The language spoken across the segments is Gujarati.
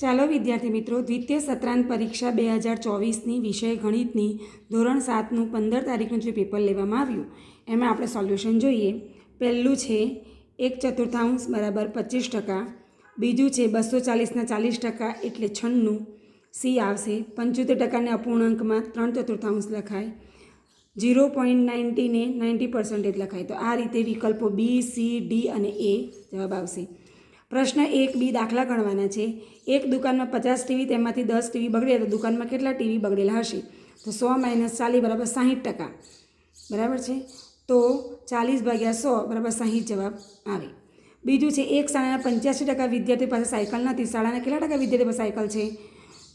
ચાલો વિદ્યાર્થી મિત્રો, દ્વિતીય સત્રાંત પરીક્ષા બે હજાર ચોવીસની વિષય ગણિતની ધોરણ સાતનું પંદર તારીખનું જે પેપર લેવામાં આવ્યું, એમાં આપણે સોલ્યુશન જોઈએ. પહેલું છે, એક ચતુર્થાંશ બરાબર પચીસ ટકા, બીજું છે બસો ચાલીસના ચાલીસ ટકા એટલે છન્નું, સી આવશે પંચોતેર ટકાને અપૂર્ણાંકમાં ત્રણ ચતુર્થાંશ લખાય, ઝીરો પોઈન્ટ નાઇન્ટીને નાઇન્ટી પર્સન્ટેજ લખાય. તો આ રીતે વિકલ્પો બી, સી, ડી અને એ જવાબ આવશે. પ્રશ્ન એક બી દાખલા ગણવાના છે. એક દુકાનમાં પચાસ ટીવી તેમાંથી દસ ટીવી બગડે તો દુકાનમાં કેટલા ટીવી બગડેલા હશે? તો સો માઇનસ ચાલીસ બરાબર સાહીઠ ટકા. બરાબર છે? તો ચાલીસ ભાગ્યા સો બરાબર સાહીઠ જવાબ આવે. બીજું છે, એક શાળાના પંચ્યાસી ટકા વિદ્યાર્થી પાસે સાયકલ નથી. શાળાના કેટલા ટકા વિદ્યાર્થીઓ પાસે સાયકલ છે?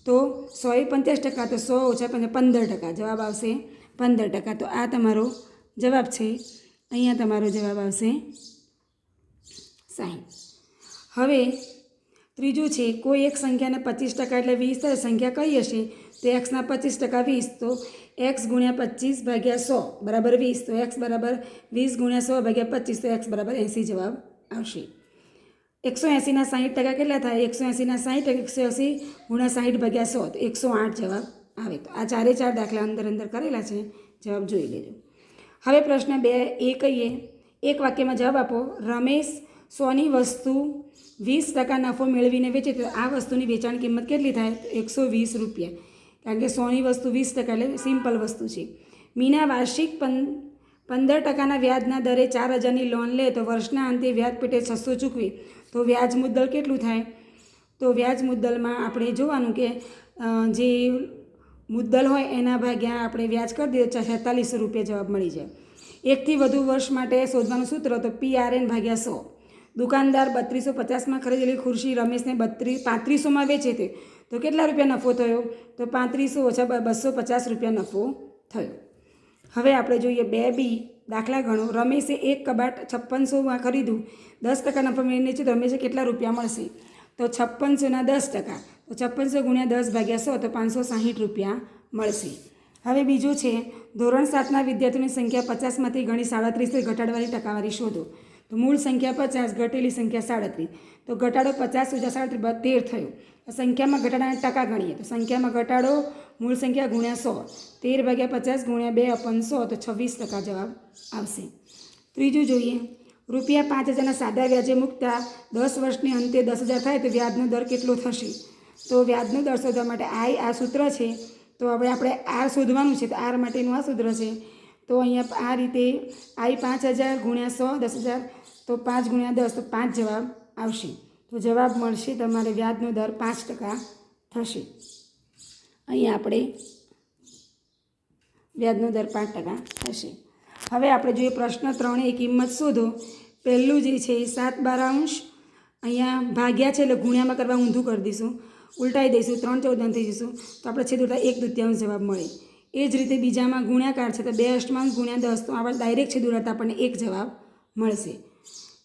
તો સોએ પંચ્યાસી ટકા, તો સો ઓછા પંદર પંદર ટકા જવાબ આવશે પંદર ટકા. તો આ તમારો જવાબ છે. અહીંયા તમારો જવાબ આવશે સાહીઠ. હવે ત્રીજું છે, કોઈ એક સંખ્યાને પચીસ ટકા એટલે વીસ સંખ્યા કઈ હશે? તો એક્સના પચીસ ટકા વીસ, તો એક્સ ગુણ્યા પચીસ ભાગ્યા સો, બરાબર વીસ, તો એક્સ બરાબર વીસ ગુણ્યા સો ભાગ્યા પચીસ, તો એક્સ બરાબર એંસી જવાબ આવશે. એકસો એંસીના સાહીઠ ટકા કેટલા થાય? એકસો એંસીના સાહીઠ એકસો એંસી ગુણ્યા સાહીઠ ભાગ્યા સો, તો એકસો આઠ જવાબ આવે. તો આ ચારે ચાર દાખલા અંદર અંદર કરેલા છે, જવાબ જોઈ લેજો. હવે પ્રશ્ન બે, એ કહીએ. એક વાક્યમાં જવાબ આપો. રમેશ સોની વસ્તુ વીસ ટકા નફો મેળવીને વેચે તો આ વસ્તુની વેચાણ કિંમત કેટલી થાય? એકસો વીસ રૂપિયા. કારણ કે સોની વસ્તુ વીસ ટકા એટલે સિમ્પલ વસ્તુ છે. મીના વાર્ષિક પં, પંદર ટકાના વ્યાજના દરે ચાર હજારની લોન લે તો વર્ષના અંતે વ્યાજ પેટે છસો ચૂકવી. તો વ્યાજ મુદ્દલ કેટલું થાય? તો વ્યાજ મુદ્દલમાં આપણે જોવાનું કે જે મુદ્દલ હોય એના ભાગ્યા આપણે વ્યાજ કરી દઈએ છેતાલીસો રૂપિયા જવાબ મળી જાય. એકથી વધુ વર્ષ માટે શોધવાનું સૂત્ર તો પી આર એન ભાગ્યા સો. દુકાનદાર બત્રીસો પચાસમાં ખરીદેલી ખુરશી રમેશને બત્રીસ પાંત્રીસોમાં વેચે તે. તો કેટલા રૂપિયા નફો થયો? તો પાંત્રીસો ઓછા બસો પચાસ રૂપિયા નફો થયો. હવે આપણે જોઈએ બે બી દાખલા ગણો. રમેશે એક કબાટ છપ્પનસોમાં ખરીદ્યું. દસ ટકા નફો મેળવીને છે તો રમેશે કેટલા રૂપિયા મળશે? તો છપ્પનસોના દસ ટકા. તો છપ્પનસો ગુણ્યા દસ ભાગ્યા સો, તો પાંચસો સાહીઠ રૂપિયા મળશે. હવે બીજું છે, ધોરણ સાતના વિદ્યાર્થીઓની સંખ્યા પચાસમાંથી ગણી સાડત્રીસથી ઘટાડવાની ટકાવારી શોધો. તો મૂળ સંખ્યા પચાસ, ઘટેલી સંખ્યા સાડત્રીસ. તો ઘટાડો પચાસ ઓછા સાડત્રીસ તેર થયો. સંખ્યામાં ઘટાડાના ટકા ગણીએ. તો સંખ્યામાં ઘટાડો મૂળ સંખ્યા ગુણ્યા સો. તેર ભાગ્યા પચાસ ગુણ્યા બે અપન સો, તો છવ્વીસ ટકા જવાબ આવશે. ત્રીજું જોઈએ. રૂપિયા પાંચ હજારના સાદા વ્યાજે મૂકતા દસ વર્ષની અંતે દસ હજાર થાય તો વ્યાજનો દર કેટલો થશે? તો વ્યાજનો દર શોધવા માટે આઈ આ સૂત્ર છે. તો હવે આપણે આર શોધવાનું છે. તો આર માટેનું આ સૂત્ર છે. તો અહીંયા આ રીતે આઈ પાંચ હજાર ગુણ્યા સો, દસ હજાર તો પાંચ ગુણ્યા દસ, તો પાંચ જવાબ આવશે. તો જવાબ મળશે તમારે વ્યાજનો દર પાંચ ટકા થશે. અહીંયા આપણે વ્યાજનો દર પાંચ ટકા થશે. હવે આપણે જોઈએ પ્રશ્ન ત્રણે કિંમત શોધો. પહેલું જે છે એ સાત બારાંશ અહીંયા ભાગ્યા છે એટલે ગુણ્યામાં કરવા ઊંધું કરી દઈશું. ઉલટાઈ દઈશું, ત્રણ ચૌદન થઈ જઈશું તો આપણે છેદ ઉલટા એક દૃત્યાંશ જવાબ મળે. એ જ રીતે બીજામાં ગુણ્યાકાર છે તો બે અષ્ટમાંશ ગુણ્યા દસ. તો આપણે ડાયરેક્ટ છેદ ઉડાડતા આપણને એક જવાબ મળશે.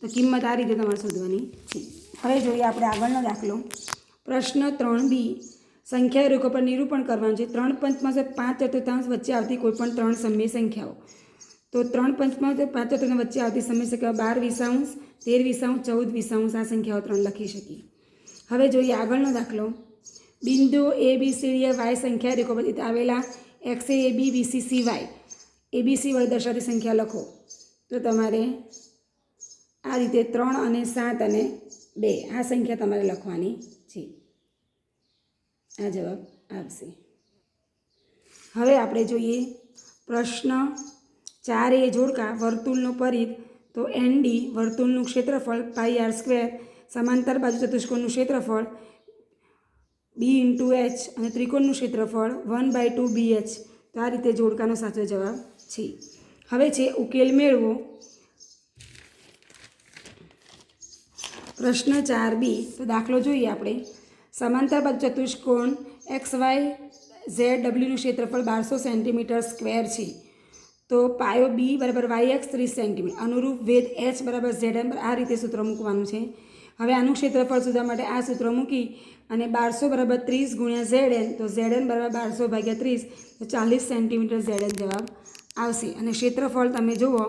તો કિંમત આ રીતે તમારે શોધવાની છે. હવે જોઈએ આપણે આગળનો દાખલો. પ્રશ્ન ત્રણ બી. સંખ્યા રેખો પર નિરૂપણ કરવાનું છે. ત્રણ પંચમાંશ પાંચ ચતુર્થાંશ વચ્ચે આવતી કોઈપણ ત્રણ સમય સંખ્યાઓ. તો ત્રણ પંચમાંશ પાંચ ચતુર્થાંશ વચ્ચે આવતી સમય સંખ્યાઓ બાર વિસાંશ તેર વિસાંશ ચૌદ વિસાંશ આ સંખ્યાઓ ત્રણ લખી શકીએ. હવે જોઈએ આગળનો દાખલો. બિંદુ એ બી સી વાય સંખ્યા રેખો પર આવેલા X A B BC C Y ABC વડે દર્શાવતી સંખ્યા લખો. તો તમારે આ રીતે ત્રણ અને સાત અને બે, આ સંખ્યા તમારે લખવાની છે. આ જવાબ આવશે. હવે આપણે જોઈએ પ્રશ્ન ચાર એ જોડકા વર્તુળનો પરિઘ, તો એન ડી વર્તુળનું ક્ષેત્રફળ પાઈ આર સ્ક્વેર સમાંતર બાજુ ચતુષ્કોણનું ક્ષેત્રફળ બી ઇન્ટુ એચ અને ત્રિકોણનું ક્ષેત્રફળ one by two B H તો આ રીતે જોડકાનો સાચો જવાબ છે. હવે છે ઉકેલ મેળવો. પ્રશ્ન ચાર બી, તો દાખલો જોઈએ આપણે. સમાંતર ચતુષ્કોણ એક્સ વાય ઝેડ ડબલ્યુનું ક્ષેત્રફળ બારસો સેન્ટીમીટર સ્ક્વેર છે. તો પાયો બી બરાબર વાય એક્સ ત્રીસ સેન્ટીમીટર, અનુરૂપ વેદ એચ બરાબર ઝેડ એમ, આ રીતે સૂત્ર મૂકવાનું છે. હવે આનું ક્ષેત્રફળ શોધવા માટે આ સૂત્ર મૂકી અને બારસો બરાબર ત્રીસ ગુણ્યા ઝેડ એન, તો ઝેડ એન બરાબર બારસો ભાગ્યા ત્રીસ, તો ચાલીસ સેન્ટીમીટર ઝેડ એન જવાબ આવશે. અને ક્ષેત્રફળ તમે જુઓ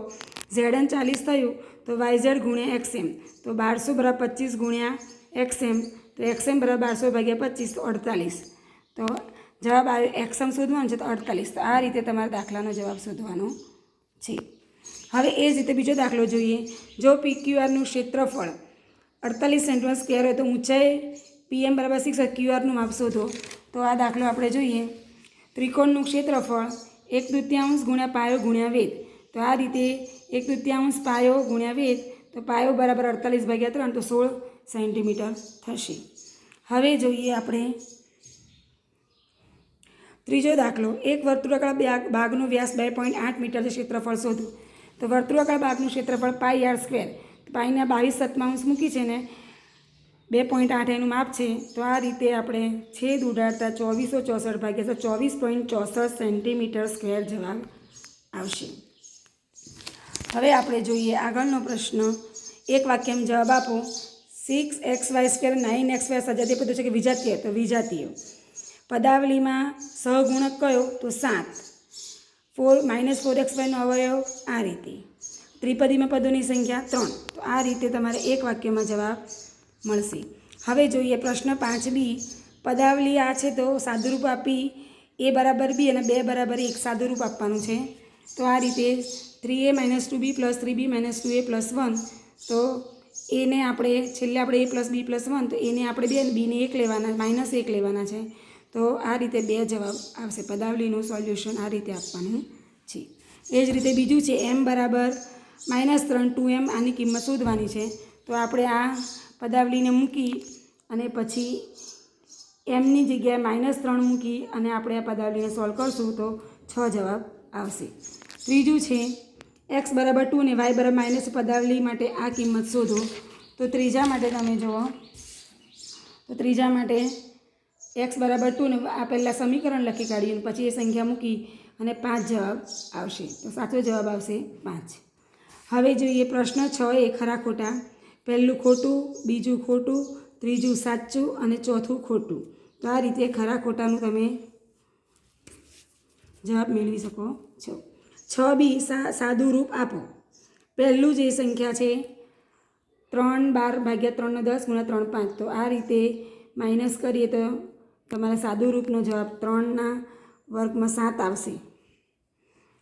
ઝેડ એન ચાલીસ થયું, તો વાય ઝેડ ગુણ્યા એક્સ એમ. તો બારસો બરાબર પચીસ ગુણ્યા એક્સ એમ, તો એક્સએમ બરાબર બારસો ભાગ્યા પચીસ, તો અડતાલીસ. તો જવાબ આવ્યો એક્સએમ શોધવાનો છે, તો અડતાલીસ. તો આ રીતે તમારા દાખલાનો જવાબ શોધવાનો છે. હવે એ જ રીતે બીજો દાખલો જોઈએ. જો પી ક્યુઆરનું ક્ષેત્રફળ અડતાલીસ સેન્ટીમીટર સ્ક્વેર હોય તો ઊંચાઈ પીએમ બરાબર સિક્સ ક્યુઆરનું માપ શોધો. તો આ દાખલો આપણે જોઈએ. ત્રિકોણનું ક્ષેત્રફળ એક દૃત્યાંશ ગુણ્યા પાયો ગુણ્યા વેદ તો આ રીતે એક તૃતીયાંશ પાયો ગુણ્યા વેદ તો પાયો બરાબર અડતાલીસ ભાગ્યા ત્રણ, તો સોળ સેન્ટીમીટર થશે. હવે જોઈએ આપણે ત્રીજો દાખલો. એક વર્તુળાકાર બાગ- બાગનો વ્યાસ બે પોઈન્ટ આઠ મીટર ક્ષેત્રફળ શોધું. તો વર્તુળાકાર બાગનું ક્ષેત્રફળ પાઈ આર સ્ક્વેર પાઈના બાવીસ સત્તાવંશ મૂકી છે ને, બે પોઈન્ટ આઠ એનું માપ છે. તો આ રીતે આપણે છેદ ઉડાડતા ચોવીસો ચોસઠ ભાગ્યા તો ચોવીસ પોઈન્ટ ચોસઠ સેન્ટીમીટર સ્ક્વેર જવાબ આવશે. હવે આપણે જોઈએ આગળનો પ્રશ્ન. એક વાક્યમાં જવાબ આપો. Six X Y square nine X Y સજાતીય પદ છે કે વિજાતીય? તો વિજાતીય. પદાવલીમાં સહગુણક કયો? તો સાત. ફોર માઇનસ ફોર એક્સ વાયનો અવયવ આ રીતે. ત્રિપદીમાં પદોની સંખ્યા ત્રણ. તો આ રીતે તમારે એક વાક્યમાં જવાબ મળશે. હવે જોઈએ પ્રશ્ન પાંચ બી પદાવલી આ છે તો સાદુરૂપ આપી એ બરાબર બી અને બે બરાબર એક સાદુરૂપ આપવાનું છે. તો આ રીતે three A minus two B plus three B minus two A plus one તો એને આપણે છેલ્લે આપણે A plus B plus one તો એને આપણે બે બીને એક લેવાના માઇનસ એક લેવાના છે. તો આ રીતે બે જવાબ આવશે. પદાવલીનું સોલ્યુશન આ રીતે આપવાનું છે. એ જ રીતે બીજું છે એમ બરાબર માઇનસ ત્રણ ટુ એમ આની કિંમત શોધવાની છે. તો આપણે આ પદાવલીને મૂકી અને પછી એમની જગ્યાએ માઇનસ ત્રણ મૂકી અને આપણે આ પદાવલીને સોલ્વ કરશું તો છ જવાબ આવશે. ત્રીજું છે એક્સ બરાબર ટુ ને વાય બરાબર માઇનસ પદાવલી માટે આ કિંમત શોધો. તો ત્રીજા માટે તમે જુઓ. તો ત્રીજા માટે એક્સ બરાબર ટુ ને આ પહેલાં સમીકરણ લખી કાઢ્યું અને પછી એ સંખ્યા મૂકી અને પાંચ જવાબ આવશે. તો સાચો જવાબ આવશે પાંચ. હવે જોઈએ પ્રશ્ન છ એ ખરા ખોટા. પહેલું ખોટું, બીજું ખોટું, ત્રીજું સાચું અને ચોથું ખોટું. તો આ રીતે ખરા ખોટાનું તમે જવાબ મેળવી શકો છો. છ બી સા, સાદું રૂપ આપો. પહેલું જે સંખ્યા છે, ત્રણ બાર ભાગ્યા ત્રણનો દસ ગુણ્યા ત્રણ પાંચ. તો આ રીતે માઇનસ કરીએ તો તમારા સાદું રૂપનો જવાબ ત્રણના વર્ગમાં સાત આવશે.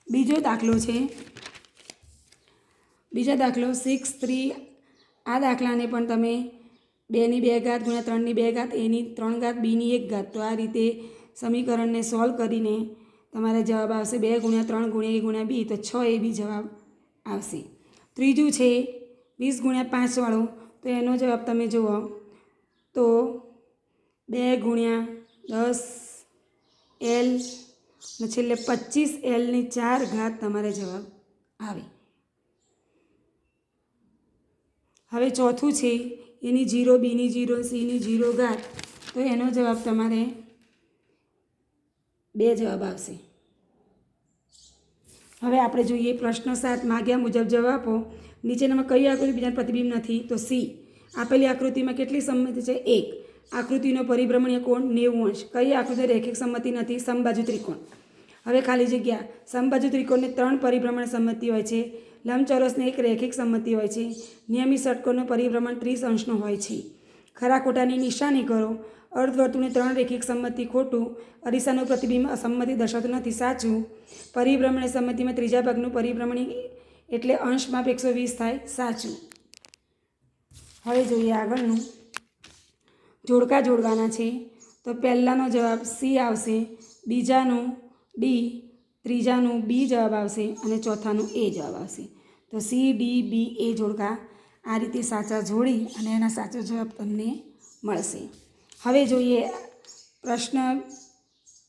બીજો દાખલો છે, બીજા દાખલો સિક્સ થ્રી આ દાખલાને પણ તમે બેની બે ઘાત ગુણ્યા ત્રણની બે ઘાત એની ત્રણ ઘાત બીની એક ઘાત. તો આ રીતે સમીકરણને સોલ્વ કરીને તમારે જવાબ આવશે બે ગુણ્યા ત્રણ ગુણ્યા એ ગુણ્યા બી, તો છ એ બી જવાબ આવશે. ત્રીજું છે વીસ ગુણ્યા પાંચવાળો તો એનો જવાબ તમે જુઓ. તો બે ગુણ્યા દસ એલ અને છેલ્લે પચીસ એલની ચાર ઘાત તમારે જવાબ આવે. હવે ચોથું છે એની જીરો, બીની જીરો, સીની જીરો ઘાત, તો એનો જવાબ તમારે બે જવાબ આવશે. હવે આપણે જોઈએ પ્રશ્ન સાત માગ્યા મુજબ જવાબ આપો. નીચેનામાં કઈ આકૃતિ બીજાનું પ્રતિબિંબ નથી? તો સી. આપેલી આકૃતિમાં કેટલી સંમતિ છે? એક. આકૃતિનો પરિભ્રમણીય કોણ? નેવું અંશ. કઈ આકૃતિ રેખિક સંમતિ નથી? સમબાજુ ત્રિકોણ. હવે ખાલી જગ્યા. સમબાજુ ત્રિકોણને ત્રણ પરિભ્રમણ સંમતિ હોય છે. લંબચોરસને એક રેખિક સંમતિ હોય છે. નિયમિત ષટકોણનું પરિભ્રમણ ત્રીસ અંશનો હોય છે. ખરા ખોટાની નિશાની કરો. અર્ધવર્તુળની ત્રણ રેખિક સંમતિ ખોટું, અરીસાનું પ્રતિબિંબ અસંમતિ દર્શાવતું નથી, સાચું. પરિભ્રમણ સંમતિમાં ત્રીજા ભાગનું પરિભ્રમણી એટલે અંશમાં એકસો વીસ થાય, સાચું. હવે જોઈએ આગળનું. જોડકા જોડવાના છે. તો પહેલાંનો જવાબ સી આવશે, બીજાનું ડી, ત્રીજાનું બી જવાબ આવશે અને ચોથાનું એ જવાબ આવશે. તો સી, ડી, બી, એ જોડકા આ રીતે સાચા જોડી અને એના સાચો જવાબ તમને મળશે. હવે જોઈએ પ્રશ્ન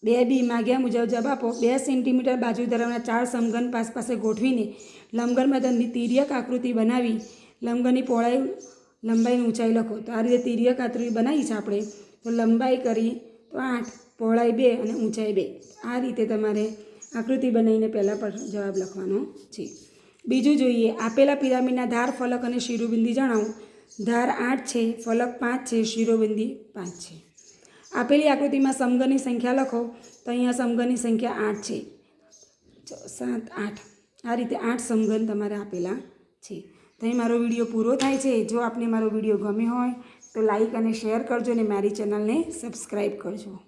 બે બી, માગ્યા મુજબ જવાબ આપો. બે સેન્ટીમીટર બાજુ ધરાવના ચાર સમઘન પાસ પાસે ગોઠવીને લંબઘનમાં તેમની તિર્યક આકૃતિ બનાવી લંબઘનની પહોળાઈ, લંબાઈની ઊંચાઈ લખો. તો આ રીતે તિર્યક આકૃતિ બનાવી છે આપણે. તો લંબાઈ કરી તો આઠ, પહોળાઈ બે અને ઊંચાઈ બે. આ રીતે તમારે આકૃતિ બનાવીને પહેલાં પર જવાબ લખવાનો છે. બીજું જોઈએ, આપેલા પિરામિડના ધાર, ફલક અને શિરોબિંદી જણાવો. ધાર આઠ છે, ફલક પાંચ છે, શિરોબિંદી પાંચ છે. આપેલી આકૃતિમાં સમઘનની સંખ્યા લખો, તો અહીંયા સમઘનની સંખ્યા આઠ છે. સાત, આઠ. આ રીતે આઠ સમઘન તમારે આપેલા છે. તો અહીં મારો વીડિયો પૂરો થાય છે. જો આપને મારો વીડિયો ગમ્યો હોય, તો તો લાઈક અને શેર કરજો અને મારી ચેનલને સબસ્ક્રાઈબ કરજો.